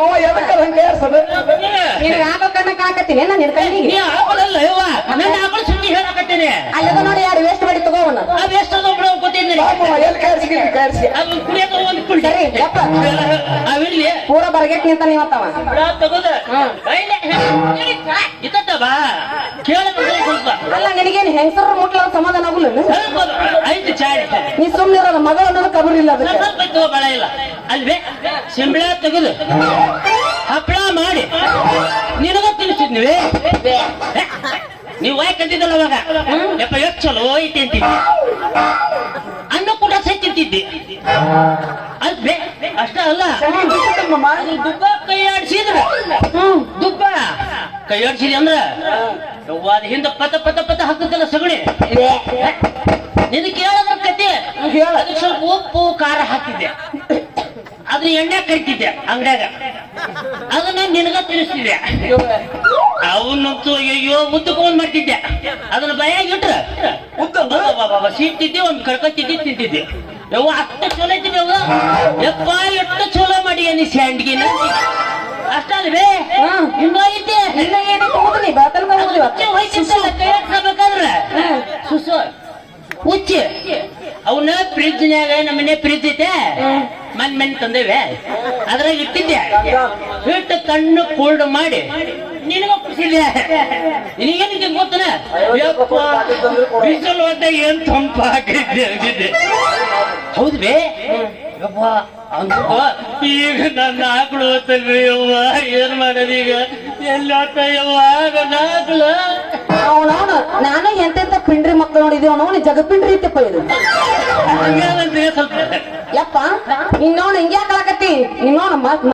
ಅವ ಎದಕ್ಕ ಹಂಗೆ ಏರ್ಸದ? ನಿನಗ ಆಕಳ ಕಣ್ಣ ಕಾಕತ್ತೀನಿ ಏನ ನಿನ್ ಕಣ್ಣಿಗೆ? ನೀ ಆಕಳಲ್ಲ ಯವ್ವ. ನನ್ನ ಆಕಳ ಸುಮ್ಮನೆ ಹೇಳಕತ್ತೇನೆ. ಅಲ್ಲದ ನೋಡಿ ಯಾರು ವೇಸ್ಟ್ ಮಾಡಿ ತಗೋವನ ಆ ವೇಸ್ಟ್ ಅದು ಎಲ್ಲಿ ಕರ್ಸಿ ಕರ್ಸಿ ಅದು ಕುಡಿಯೋದು ಒಂದು ಕುಡಿ. ಸರಿ ಯಪ್ಪ. ಅವಿರ್ಲಿ ಪೂರ ಬರಗೆಟ್ ನಿಂತ ನೀವತ್ತವ ಬಿಡ ತಗೋದ. ಹ್ಮ್. ಇತ್ತ ಬಾ ಅಲ್ಲ ನಿನಗೇನು ಹೆಂಗಸರ ಮುಟ್ಲ ಸಮಾಧಾನ ಆಗುಲ್ಲ ಸ್ವಲ್ಪ ಸುಮ್ಮನೆ ನೀ ಸುಮ್ಮನಿರಲ್ಲ ಮಗ ಅನ್ನೋದು ಕಬರ್ ಇಲ್ಲ ಅದಕ್ಕೆ. ಸ್ವಲ್ಪ ಬಳ ಇಲ್ಲ. ಅಲ್ವೇ? ಸಿಂಬಳ ತೆಗೆದು ಹಪ್ಪಳ ಮಾಡಿ. ನಿನಗ ತಿನ್ಸಿದ್ನಿವೆ ನೀವು ವಾಯ್ ಕಂತಿದ್ದಲ್ಲ ಅವಾಗ? ಯಪ್ಪ ಎಷ್ಟು ಚಲೋ ಐತಿ ಅಂತಿದ್ದೆ ಅನ್ನ ಕೂಡ ಸಹ ತಿಂತಿದ್ದಿ. ಅಲ್ವೇ? ಅಷ್ಟ ಅಲ್ಲ. ದುಬ್ಬ ಕೈ ಆಡಿಸಿದ್ರ ದುಬ್ಬ ಕೈ ಆಡ್ಸಿದ್ರಿ ಅಂದ್ರ ಹಿಂದ ಪತ ಪತ ಪತ ಹಾಕುತ್ತಲ್ಲ ಸಗಣಿ. ಹೇಳ ಅದಕ್ಕೆ ಸ್ವಲ್ಪ ಉಪ್ಪು ಖಾರ ಹಾಕಿದ್ದೆ ಅದ್ರ ಎಣ್ಣೆ ಕರಿತಿದ್ದೆ ಅಂಗಡ್ಯಾಗ. ಅದನ್ನ ನಿನಗ ತಿಳಿಸ್ತಿದ್ದೆ. ಅವನ್ನಂತೂ ಅಯ್ಯೋ ಫೋನ್ ಮಾಡ್ತಿದ್ದೆ. ಅದನ್ನ ಭಯ ಇಟ್ರ. ಸೀಟ್ತಿದ್ದೆ ಒಂದ್ ಕಡ್ಕೊತಿದ್ದೆ ತಿಂತಿದ್ದೆ. ಯವ್ವ ಅಷ್ಟ ಚಲೋ ಐತಿ ಯವ್ವ ಯಪ್ಪ ಎಷ್ಟು ಚಲೋ ಮಾಡಿ ನೀ ಸ್ಯಾಂಡ್ಗಿನ? ಅಷ್ಟಲ್ವೇ. ಇನ್ನೂ ಐತೆ. ಇನ್ನ ಸುಸು. ಉಚ್ಚಿ. ಅವನ್ನ ಫ್ರಿಜ್ನ್ಯಾಗ ನಮ್ಮನೆ ಫ್ರಿಜ್ ಐತೆ. ಮನ್ ಮನ್ ತಂದೇವೆ. ಅದ್ರಾಗ ಇಟ್ಟಿದ್ದೆ. ಹಿಟ್ಟು ಕಣ್ಣು ಕೋಲ್ಡ್ ಮಾಡಿ. ನಿನಗ ಖುಷಿದೆ ನಿನಗೇನಿದೆ ಗೊತ್ತನ? ಯಪ್ಪ ಬಿಸಿಲು ಹೋದಾಗ ಏನ್ ತಂಪಾಗಿದ್ದೆ ಹಾಕಿದ್ದೆ ಹೌದು ಬೇ ಯಪ್ಪ ಈಗ ನನ್ನ ಆಕಳು ಹೋಗ್ತಲ್ರಿ ಯವ್ವ? ಏನ್ ಮಾಡೋದು ಈಗ ಎಲ್ಲ ಹೋತ ಯವ್ವ? ನನ್ನ ಆಕಳು ಅವನವನು ನಾನು ಎಂತೆಂತ ನೋಡಿದೀವಿ ಅವನವನು ಜಗಪಿಂಡ್ರಿ ಐತಪ್ಪ ಇದು ಯಪ್ಪ ಇನ್ನವನು ಹಿಂಗ್ಯಾಕ್ ಹಾಕತ್ತಿ ಇನ್ನವನು